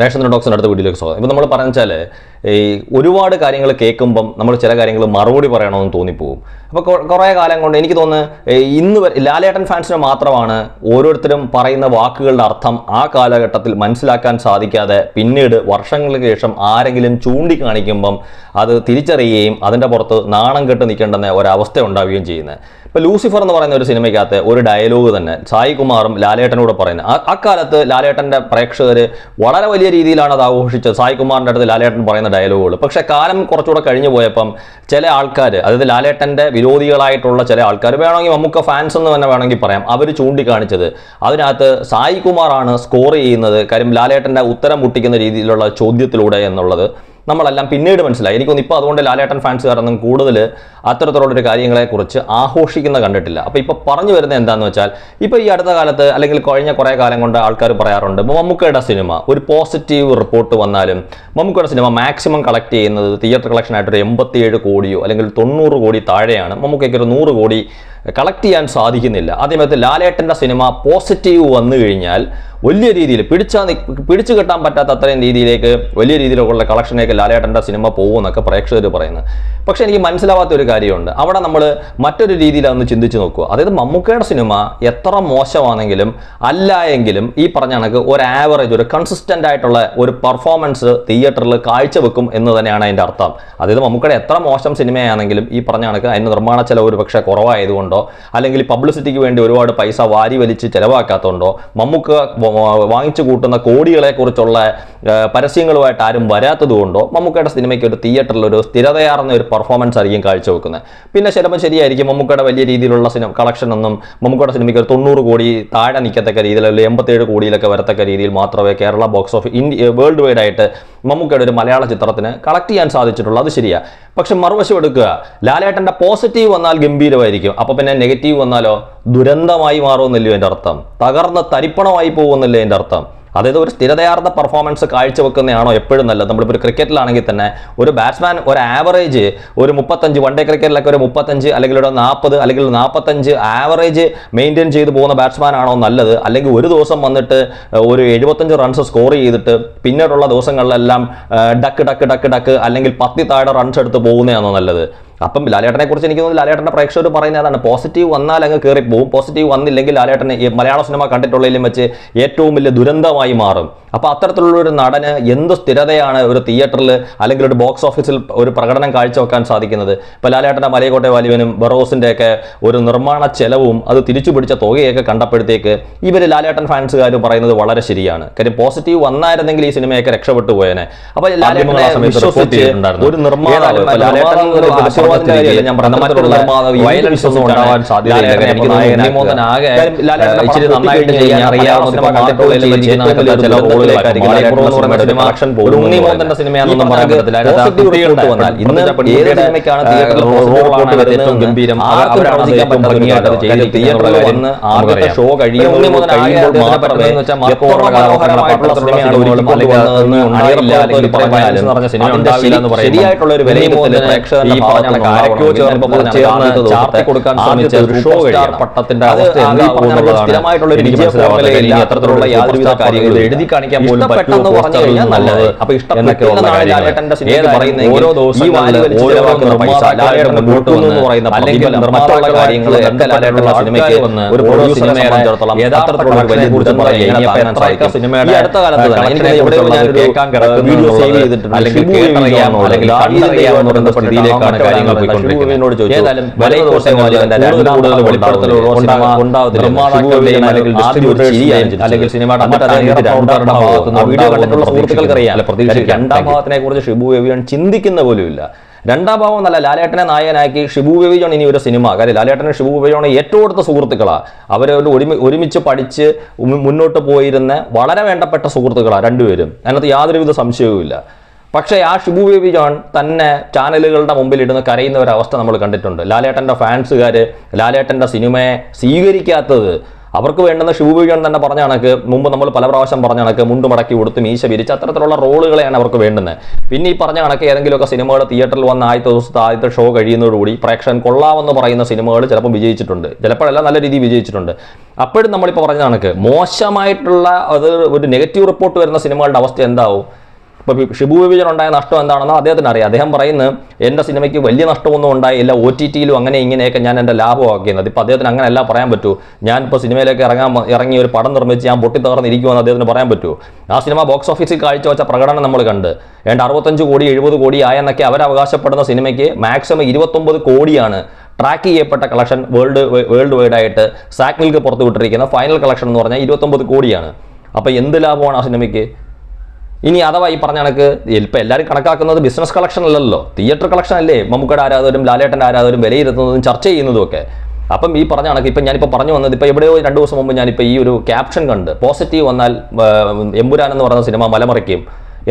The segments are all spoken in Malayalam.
റേഷൻ ഡോക്സിന്റെ അടുത്ത വീഡിയോയിലേക്ക് സ്വാഗതം. ഇപ്പം നമ്മൾ പറഞ്ഞു വെച്ചാൽ ഈ ഒരുപാട് കാര്യങ്ങൾ കേൾക്കുമ്പം നമ്മൾ ചില കാര്യങ്ങൾ മറുപടി പറയണമെന്ന് തോന്നിപ്പോവും. അപ്പോൾ കുറേ കാലം കൊണ്ട് എനിക്ക് തോന്നുന്നു ഇന്ന് ലാലേട്ടൻ ഫാൻസിന് മാത്രമാണ് ഓരോരുത്തരും പറയുന്ന വാക്കുകളുടെ അർത്ഥം ആ കാലഘട്ടത്തിൽ മനസ്സിലാക്കാൻ സാധിക്കാതെ പിന്നീട് വർഷങ്ങൾക്ക് ശേഷം ആരെങ്കിലും ചൂണ്ടിക്കാണിക്കുമ്പം അത് തിരിച്ചറിയുകയും അതിന്റെ പുറത്ത് നാണം കെട്ട് നിൽക്കേണ്ടെന്ന ഒരവസ്ഥ ഉണ്ടാവുകയും ചെയ്യുന്നത്. ഇപ്പോൾ ലൂസിഫർ എന്ന് പറയുന്ന ഒരു സിനിമയ്ക്കകത്ത് ഒരു ഡയലോഗ് തന്നെ സായി കുമാറും ലാലേട്ടനോട് പറയുന്നത്. അക്കാലത്ത് ലാലേട്ടന്റെ പ്രേക്ഷകർ വളരെ വലിയ രീതിയിലാണ് അത് ആഘോഷിച്ചത്. സായി കുമാറിന്റെ അടുത്ത് ലാലേട്ടൻ പറയുന്ന ഡയലോഗുകൾ പക്ഷെ കാലം കുറച്ചുകൂടെ കഴിഞ്ഞു പോയപ്പം ചില ആൾക്കാർ അതായത് ലാലേട്ടന്റെ വിരോധികളായിട്ടുള്ള ചില ആൾക്കാർ വേണമെങ്കിൽ നമുക്ക് ഫാൻസ് എന്ന് തന്നെ വേണമെങ്കിൽ പറയാം അവർ ചൂണ്ടിക്കാണിച്ചത്. അതിനകത്ത് സായികുമാറാണ് സ്കോർ ചെയ്യുന്നത് കാര്യം ലാലേട്ടന്റെ ഉത്തരം മുട്ടിക്കുന്ന രീതിയിലുള്ള ചോദ്യത്തിലൂടെ എന്നുള്ളത്. നമ്മളെല്ലാം പിന്നീട് മനസ്സിലായി. എനിക്കൊന്നും ഇപ്പോൾ അതുകൊണ്ട് ലാലേട്ടൻ ഫാൻസ് കാരണം കൂടുതൽ അത്തരത്തിലുള്ളൊരു കാര്യങ്ങളെക്കുറിച്ച് ആഘോഷിക്കുന്ന കണ്ടിട്ടില്ല. അപ്പോൾ ഇപ്പോൾ പറഞ്ഞു വരുന്നത് എന്താണെന്ന് വെച്ചാൽ ഇപ്പോൾ ഈ അടുത്ത കാലത്ത് അല്ലെങ്കിൽ കഴിഞ്ഞ കുറേ കാലം കൊണ്ട് ആൾക്കാർ പറയാറുണ്ട് മമ്മൂക്കയുടെ സിനിമ ഒരു പോസിറ്റീവ് റിപ്പോർട്ട് വന്നാലും മമ്മൂക്കയുടെ സിനിമ മാക്സിമം കളക്ട് ചെയ്യുന്നത് തിയേറ്റർ കളക്ഷനായിട്ടൊരു എൺപത്തിയേഴ് കോടിയോ അല്ലെങ്കിൽ തൊണ്ണൂറ് കോടി താഴെയാണ്. മമ്മൂക്കയ്ക്ക് ഒരു നൂറ് കോടി കളക്ട് ചെയ്യാൻ സാധിക്കുന്നില്ല. അതേമയത്ത് ലാലേട്ടന്റെ സിനിമ പോസിറ്റീവ് വന്നു കഴിഞ്ഞാൽ വലിയ രീതിയിൽ പിടിച്ചാ പിടിച്ചു കിട്ടാൻ പറ്റാത്ത അത്രയും രീതിയിലേക്ക് വലിയ രീതിയിലുള്ള കളക്ഷനേക്ക് ലാലേട്ടന്റെ സിനിമ പോകുമെന്നൊക്കെ പ്രേക്ഷകർ പറയുന്നു. പക്ഷേ എനിക്ക് മനസ്സിലാവാത്ത ഒരു കാര്യമുണ്ട്. അവിടെ നമ്മൾ മറ്റൊരു രീതിയിൽ ഒന്ന് ചിന്തിച്ച് നോക്കുക. അതായത് മമ്മൂക്കയുടെ സിനിമ എത്ര മോശമാണെങ്കിലും അല്ല എങ്കിലും ഈ പറഞ്ഞ കണക്ക് ഒരു ആവറേജ് ഒരു കൺസിസ്റ്റന്റ് ആയിട്ടുള്ള ഒരു പെർഫോമൻസ് തിയേറ്ററിൽ കാഴ്ചവെക്കും എന്ന് തന്നെയാണ് അതിന്റെ അർത്ഥം. അതായത് മമ്മൂക്കയുടെ എത്ര മോശം സിനിമയാണെങ്കിലും ഈ പറഞ്ഞ കണക്ക് അതിന്റെ നിർമ്മാണ ചിലവ് ഒരു പക്ഷേ കുറവായതുകൊണ്ടോ അല്ലെങ്കിൽ പബ്ലിസിറ്റിക്ക് വേണ്ടി ഒരുപാട് പൈസ വാരി വലിച്ച് ചിലവാക്കാത്തതുകൊണ്ടോ മമ്മൂക്ക വാങ്ങിച്ചു കൂട്ടുന്ന കോടികളെ കുറിച്ചുള്ള പരസ്യങ്ങളുമായിട്ട് ആരും വരാത്തത് കൊണ്ടോ? മമ്മൂക്കയുടെ സിനിമയ്ക്ക് ഒരു തിയേറ്ററിൽ ഒരു സ്ഥിരതയാർന്ന ഒരു പെർഫോമൻസ് ആയിരിക്കും കാഴ്ചവെക്കുന്നത്. പിന്നെ ചിലപ്പോൾ ശരിയായിരിക്കും മമ്മൂക്കയുടെ വലിയ രീതിയിലുള്ള സിനിമ കളക്ഷൻ ഒന്നും മമ്മൂക്കയുടെ സിനിമയ്ക്ക് ഒരു തൊണ്ണൂറ് കോടി താഴെ നിൽക്കത്തക്ക രീതിയിൽ അല്ലെങ്കിൽ എൺപത്തേഴ് കോടിയിലൊക്കെ വരത്തക്ക രീതിയിൽ മാത്രമേ Kerala box office India world wide ആയിട്ട് മമ്മൂക്കയുടെ ഒരു മലയാള ചിത്രത്തിന് കളക്ട് ചെയ്യാൻ സാധിച്ചിട്ടുള്ളൂ അത് ശരിയാ. പക്ഷെ മറുവശം എടുക്കുക ലാലേട്ടന്റെ പോസിറ്റീവ് വന്നാൽ ഗംഭീരമായിരിക്കും. അപ്പോൾ പിന്നെ നെഗറ്റീവ് വന്നാലോ? ദുരന്തമായി മാറുമെന്നല്ലോ എന്റെ അർത്ഥം? തകർന്ന തരിപ്പണമായി പോകുമെന്നല്ലേ എന്റെ അർത്ഥം? അതായത് ഒരു സ്ഥിരതയാർന്ന പെർഫോമൻസ് കാഴ്ചവെക്കുന്നതാണോ എപ്പോഴും നല്ലത്? നമ്മളിപ്പോൾ ഒരു ക്രിക്കറ്റിലാണെങ്കിൽ തന്നെ ഒരു ബാറ്റ്സ്മാൻ ഒരു ആവറേജ് ഒരു മുപ്പത്തഞ്ച് വൺ ഡേ ക്രിക്കറ്റിലൊക്കെ ഒരു മുപ്പത്തഞ്ച് അല്ലെങ്കിൽ ഒരു നാൽപ്പത് അല്ലെങ്കിൽ നാൽപ്പത്തഞ്ച് ആവറേജ് മെയിന്റെയിൻ ചെയ്തു പോകുന്ന ബാറ്റ്സ്മാൻ ആണോ നല്ലത്? അല്ലെങ്കിൽ ഒരു ദിവസം വന്നിട്ട് ഒരു എഴുപത്തഞ്ച് റൺസ് സ്കോർ ചെയ്തിട്ട് പിന്നീടുള്ള ദിവസങ്ങളിലെല്ലാം ഡക്ക് ഡക്ക് ഡക്ക് ഡക്ക് അല്ലെങ്കിൽ പത്തി താഴെ റൺസ് എടുത്ത് പോകുന്നതാണോ നല്ലത്? അപ്പം ലാലേട്ടനെ കുറിച്ച് എനിക്ക് തോന്നുന്നു ലാലേട്ടന്റെ പ്രേക്ഷകർ പറയുന്നത് അതാണ്. പോസിറ്റീവ് വന്നാൽ അങ്ങ് കയറി പോകും. പോസിറ്റീവ് വന്നില്ലെങ്കിൽ ലാലേട്ടനെ ഈ മലയാള സിനിമ കണ്ടിട്ടുള്ളതിലും വെച്ച് ഏറ്റവും വലിയ ദുരന്തമായി മാറും. അപ്പോൾ അത്തരത്തിലുള്ള ഒരു നടന് എന്ത് സ്ഥിരതയാണ് ഒരു തിയേറ്ററിൽ അല്ലെങ്കിൽ ഒരു ബോക്സ് ഓഫീസിൽ ഒരു പ്രകടനം കാഴ്ചവെക്കാൻ സാധിക്കുന്നത്? ഇപ്പോൾ ലാലേട്ടന്റെ മലയക്കോട്ടെ വാലിവനും ബറോസിന്റെ ഒക്കെ ഒരു നിർമ്മാണ ചെലവും അത് തിരിച്ചു പിടിച്ച തുകയൊക്കെ കണ്ടപ്പോഴത്തേക്ക് ഇവർ ലാലേട്ടൻ ഫാൻസുകാർ പറയുന്നത് വളരെ ശരിയാണ്. കാര്യം പോസിറ്റീവ് വന്നായിരുന്നെങ്കിൽ ഈ സിനിമയൊക്കെ രക്ഷപ്പെട്ടു പോയേനെ. അപ്പോൾ ലാലേട്ടനെ വിശ്വസിച്ച് ഒരു നിർമ്മാതാവ് വയലൻസ് ഒന്നും ഉണ്ടാവാൻ സാധ്യതയില്ല. സിനിമയാണെന്നും പറയാൻ പറ്റത്തില്ല. ഷോ കഴിയുമ്പോൾ ശരിയായിട്ടുള്ള ഒരു വിലയും പ്രേക്ഷകരുടെ അത്തരത്തിലുള്ള യാതൊരുവിധ കാര്യങ്ങളും എഴുതി കാണിക്കാൻ പോലും നല്ലത് അപ്പൊ സിനിമ ഓരോ ദിവസം ചിലവാക്കുന്ന പൈസ ലാലേട്ടൻ പറയുന്ന അല്ലെങ്കിൽ മറ്റുള്ള കാര്യങ്ങൾ സിനിമയ്ക്ക് ഒരു പ്രൊഡ്യൂസറെ സംബന്ധിച്ചിടത്തോളം യഥാർത്ഥത്തിലുള്ള ഒരു വലിയ ദുരന്തമായി പറയാൻ സിനിമയുടെ അടുത്ത കാലത്ത് തന്നെ എനിക്ക് എവിടെ ഞാൻ വീഡിയോ സേവ് ചെയ്തിട്ടുണ്ട്. അല്ലെങ്കിൽ കേട്ടറിയാമോ അല്ലെങ്കിൽ കാര്യങ്ങൾ പോയിക്കൊണ്ടിരിക്കുന്നത് കുറിച്ച് ഷിബു എവിയൻ ചിന്തിക്കുന്ന പോലുമില്ല രണ്ടാം ഭാവം നല്ല ലാലേട്ടനെ നായകനാക്കി ഷിബു ബേബിജോൺ ഇനി ഒരു സിനിമ. കാര്യം ലാലേട്ടനും ഷിബു ബേബിജോൺ ഏറ്റവും അടുത്ത സുഹൃത്തുക്കളാണ് അവരവരുടെ ഒരുമി ഒരുമിച്ച് പഠിച്ച് മുന്നോട്ട് പോയിരുന്ന വളരെ വേണ്ടപ്പെട്ട സുഹൃത്തുക്കളാണ് രണ്ടുപേരും. അതിനകത്ത് യാതൊരുവിധ സംശയവുമില്ല. പക്ഷേ ആ ഷിബു ബേബി ജോൺ തന്നെ ചാനലുകളുടെ മുമ്പിൽ ഇടുന്ന കരയുന്ന ഒരു അവസ്ഥ നമ്മൾ കണ്ടിട്ടുണ്ട്. ലാലേട്ടന്റെ ഫാൻസുകാർ ലാലേട്ടന്റെ സിനിമയെ സ്വീകരിക്കാത്തത്. അവർക്ക് വേണ്ടുന്ന ഷിബു ബേബി ജോൺ തന്നെ പറഞ്ഞ കണക്ക് മുമ്പ് നമ്മൾ പല പ്രാവശ്യം പറഞ്ഞ കണക്ക് മുണ്ട് മടക്കി കൊടുത്ത് മീശ വിരിച്ച് അത്തരത്തിലുള്ള റോളുകളെയാണ് അവർക്ക് വേണ്ടുന്നത്. പിന്നെ ഈ പറഞ്ഞ കണക്ക് ഏതെങ്കിലുമൊക്കെ സിനിമകൾ തിയേറ്ററിൽ വന്ന ആദ്യത്തെ ദിവസത്തെ ആദ്യത്തെ ഷോ കഴിയുന്നതോടുകൂടി പ്രേക്ഷകൻ കൊള്ളാമെന്ന് പറയുന്ന സിനിമകൾ ചിലപ്പോൾ വിജയിച്ചിട്ടുണ്ട്. ചിലപ്പോഴല്ല നല്ല രീതിയിൽ വിജയിച്ചിട്ടുണ്ട്. അപ്പോഴും നമ്മളിപ്പോൾ പറഞ്ഞ കണക്ക് മോശമായിട്ടുള്ള അത് ഒരു നെഗറ്റീവ് റിപ്പോർട്ട് വരുന്ന സിനിമകളുടെ അവസ്ഥ എന്താവും? ഇപ്പോൾ ഷിബു വിഭജൻ ഉണ്ടായ നഷ്ടം എന്താണെന്ന് അദ്ദേഹത്തിന് അറിയാം. അദ്ദേഹം പറയുന്നത് എന്റെ സിനിമയ്ക്ക് വലിയ നഷ്ടമൊന്നും ഉണ്ടായില്ല. ഒ ടി ടിയിലും അങ്ങനെ ഇങ്ങനെയൊക്കെ ഞാൻ എന്റെ ലാഭമാക്കിയത് ഇപ്പോൾ അദ്ദേഹത്തിന് അങ്ങനെയല്ല പറയാൻ പറ്റൂ. ഞാൻ സിനിമയിലേക്ക് ഇറങ്ങാൻ ഇറങ്ങി ഒരു പടം നിർമ്മിച്ച് ഞാൻ പൊട്ടിത്തകർന്നിരിക്കുമെന്ന് അദ്ദേഹത്തിന് പറയാൻ പറ്റൂ. ആ സിനിമ ബോക്സ് ഓഫീസിൽ കാഴ്ചവെച്ച പ്രകടനം നമ്മൾ കണ്ട്. ഏണ്ട അറുപത്തഞ്ച് കോടി എഴുപത് കോടി ആയെന്നൊക്കെ അവരവകാശപ്പെടുന്ന സിനിമയ്ക്ക് മാക്സിമം ഇരുപത്തൊമ്പത് കോടിയാണ് ട്രാക്ക് ചെയ്യപ്പെട്ട കളക്ഷൻ വേൾഡ് വേൾഡ് വൈഡ് ആയിട്ട് സാക്മിൽക്ക് പുറത്തു വിട്ടിരിക്കുന്ന ഫൈനൽ കളക്ഷൻ എന്ന് പറഞ്ഞാൽ ഇരുപത്തൊമ്പത് കോടിയാണ്. അപ്പോൾ എന്ത് ലാഭമാണ് ആ സിനിമയ്ക്ക്? ഇനി അഥവാ ഈ പറഞ്ഞ കണക്ക് ഇപ്പം എല്ലാവരും കണക്കാക്കുന്നത് ബിസിനസ് കളക്ഷൻ അല്ലല്ലോ. തിയേറ്റർ കളക്ഷൻ അല്ലേ? മമ്മൂക്കയുടെ ആരാധകരും ലാലേട്ടന്റെ ആരാധകരും വിലയിരുത്തുന്നതും ചർച്ച ചെയ്യുന്നതും ഒക്കെ അപ്പം ഈ പറഞ്ഞ കണക്ക് ഇപ്പം ഞാനിപ്പോൾ പറഞ്ഞു വന്നത് ഇപ്പോൾ എവിടെയോ രണ്ട് ദിവസം മുമ്പ് ഞാനിപ്പോൾ ഈ ഒരു ക്യാപ്ഷൻ കണ്ട് പോസിറ്റീവ് വന്നാൽ എമ്പുരാൻ എന്ന് പറയുന്ന സിനിമ മലമറിക്കും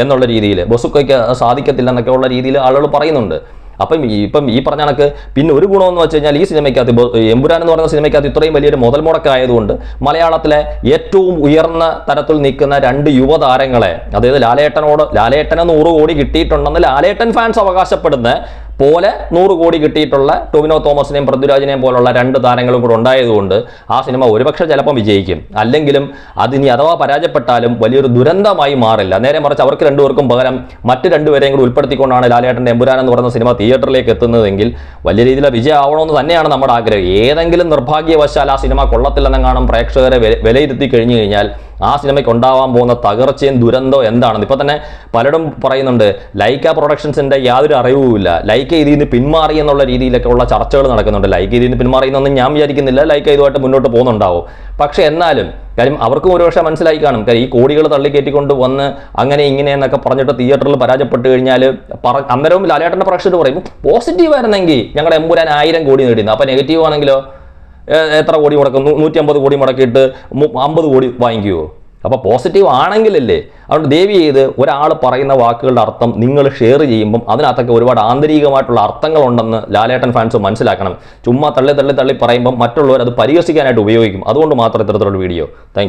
എന്നുള്ള രീതിയിൽ ബസുക്കയ്ക്ക് സാധിക്കത്തില്ല എന്നൊക്കെ ഉള്ള രീതിയിൽ ആളുകൾ പറയുന്നുണ്ട്. അപ്പം ഇപ്പം ഈ പറഞ്ഞ കണക്ക് പിന്നെ ഒരു ഗുണമെന്ന് വെച്ച് കഴിഞ്ഞാൽ ഈ സിനിമയ്ക്കകത്ത് എമ്പുരാൻ എന്ന് പറയുന്ന സിനിമയ്ക്കകത്ത് ഇത്രയും വലിയൊരു മുതൽ മുടക്കായതുകൊണ്ട് മലയാളത്തിലെ ഏറ്റവും ഉയർന്ന തരത്തിൽ നിൽക്കുന്ന രണ്ട് യുവതാരങ്ങളെ അതായത് ലാലേട്ടനോട് ലാലേട്ടന് നൂറ് കോടി കിട്ടിയിട്ടുണ്ടെന്ന് ലാലേട്ടൻ ഫാൻസ് അവകാശപ്പെടുന്ന പോലെ നൂറ് കോടി കിട്ടിയിട്ടുള്ള ടോമിനോ തോമസിനെയും പൃഥ്വിരാജിനെയും പോലുള്ള രണ്ട് താരങ്ങളും കൂടെ ഉണ്ടായതുകൊണ്ട് ആ സിനിമ ഒരുപക്ഷെ ചിലപ്പം വിജയിക്കും. അല്ലെങ്കിലും അതിനി അഥവാ പരാജയപ്പെട്ടാലും വലിയൊരു ദുരന്തമായി മാറില്ല. നേരെ മറിച്ച് അവർക്ക് രണ്ടുപേർക്കും പകരം മറ്റ് രണ്ടുപേരെയും കൂടി ഉൾപ്പെടുത്തിക്കൊണ്ടാണ് ലാലേട്ടന്റെ എമ്പുരാൻ എന്ന് പറയുന്ന സിനിമ തിയേറ്ററിലേക്ക് എത്തുന്നതെങ്കിൽ വലിയ രീതിയിൽ വിജയം ആവണമെന്ന് തന്നെയാണ് നമ്മുടെ ആഗ്രഹം. ഏതെങ്കിലും നിർഭാഗ്യവശാൽ ആ സിനിമ കൊള്ളത്തില്ലെന്നെങ്ങാനും പ്രേക്ഷകരെ വില- വിലയിരുത്തി കഴിഞ്ഞു കഴിഞ്ഞാൽ ആ സിനിമയ്ക്ക് ഉണ്ടാവാൻ പോകുന്ന തകർച്ചയും ദുരന്തവും എന്താണെന്ന് ഇപ്പം തന്നെ പലരും പറയുന്നുണ്ട് ലൈക്ക പ്രൊഡക്ഷൻസിന്റെ യാതൊരു അറിവുമില്ല. ലൈക്ക ഇതിൽ നിന്ന് പിന്മാറി എന്നുള്ള രീതിയിലൊക്കെ ഉള്ള ചർച്ചകൾ നടക്കുന്നുണ്ട്. ലൈക്ക ഇതിൽ നിന്ന് പിന്മാറിയെന്നൊന്നും ഞാൻ വിചാരിക്കുന്നില്ല. ലൈക്ക ഇതുമായിട്ട് മുന്നോട്ട് പോകുന്നുണ്ടാവും. പക്ഷേ എന്നാലും കാര്യം അവർക്കും ഒരുപക്ഷെ മനസ്സിലായി കാണും. കാര്യം ഈ കോടികൾ തള്ളിക്കയറ്റിക്കൊണ്ട് വന്ന് അങ്ങനെ ഇങ്ങനെ എന്നൊക്കെ പറഞ്ഞിട്ട് തിയേറ്ററിൽ പരാജയപ്പെട്ട് കഴിഞ്ഞാൽ പറ അന്നേരവും ലാലേട്ടന്റെ പ്രേക്ഷകർ പറയും പോസിറ്റീവ് ആയിരുന്നെങ്കിൽ ഞങ്ങളുടെ എമ്പുരാൻ ആയിരം കോടി നേടിയിരുന്നു. അപ്പോൾ നെഗറ്റീവ് ആണെങ്കിലോ? എത്ര കോടി മുടക്കും? നൂറ്റി അമ്പത് കോടി മുടക്കിയിട്ട് അമ്പത് കോടി വാങ്ങിക്കുമോ അപ്പോൾ പോസിറ്റീവ് ആണെങ്കിലല്ലേ? അതുകൊണ്ട് ദേവി ചെയ്ത് ഒരാൾ പറയുന്ന വാക്കുകളുടെ അർത്ഥം നിങ്ങൾ ഷെയർ ചെയ്യുമ്പം അതിനകത്തൊക്കെ ഒരുപാട് ആന്തരികമായിട്ടുള്ള അർത്ഥങ്ങളുണ്ടെന്ന് ലാലേട്ടൻ ഫാൻസ് മനസ്സിലാക്കണം. ചുമ്മാ തള്ളി തള്ളി തള്ളി പറയുമ്പം മറ്റുള്ളവർ അത് പരിഹസിക്കാനായിട്ട് ഉപയോഗിക്കും. അതുകൊണ്ട് മാത്രം ഇത്തരത്തിലുള്ള വീഡിയോ താങ്ക്